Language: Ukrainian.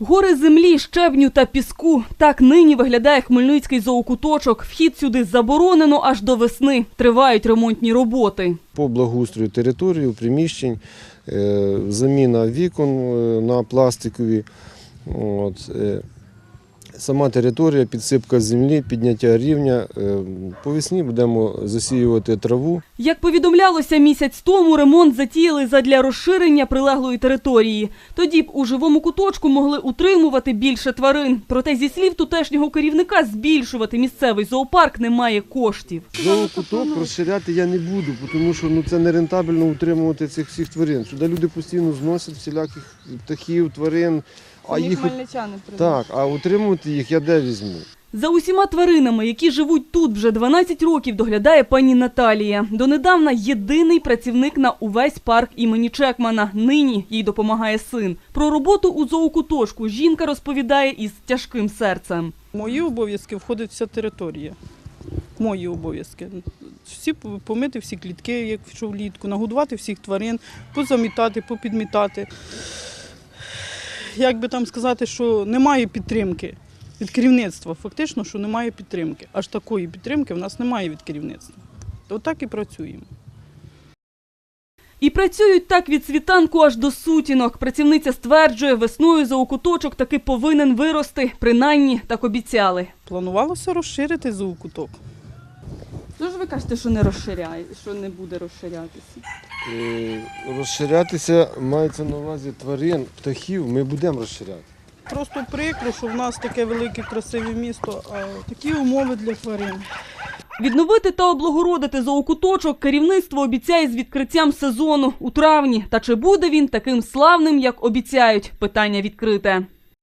Гори землі, щебню та піску. Так нині виглядає хмельницький зоокуточок. Вхід сюди заборонено аж до весни. Тривають ремонтні роботи. По благоустрою території, приміщень, е, заміна вікон е, на пластикові. От, е, Сама територія, підсипка землі, підняття рівня. Е, По весні будемо засіювати траву. Як повідомлялося місяць тому, ремонт затіяли задля розширення прилеглої території. Тоді б у живому куточку могли утримувати більше тварин. Проте, зі слів тутешнього керівника, збільшувати місцевий зоопарк немає коштів. Зоокуток розширяти я не буду, тому що ну, це не рентабельно утримувати цих всіх тварин. Сюди люди постійно зносять всіляких птахів, тварин. А їх, так, а утримувати їх я де візьму? За усіма тваринами, які живуть тут вже 12 років, доглядає пані Наталія. Донедавна єдиний працівник на увесь парк імені Чекмана. Нині їй допомагає син. Про роботу у зоокуточку жінка розповідає із тяжким серцем. Мої обов'язки входить вся територія. Мої обов'язки. Всі помити всі клітки, якщо влітку, нагодувати всіх тварин, позамітати, попідмітати. Як би там сказати, що немає підтримки від керівництва. Фактично, що немає підтримки. Аж такої підтримки в нас немає від керівництва. Отак і працюємо. І працюють так від світанку аж до сутінок. Працівниця стверджує, весною зоокуточок таки повинен вирости. Принаймні так обіцяли. Планувалося розширити зоокуток. Тож ви кажете, що не розширяє, що не буде розширятися. Е, Розширятися мається на увазі тварин, птахів, ми будемо розширяти. Просто прикро, що в нас таке велике красиве місто, а такі умови для тварин. Відновити та облагородити зоокуточок керівництво обіцяє з відкриттям сезону у травні. Та чи буде він таким славним, як обіцяють? Питання відкрите.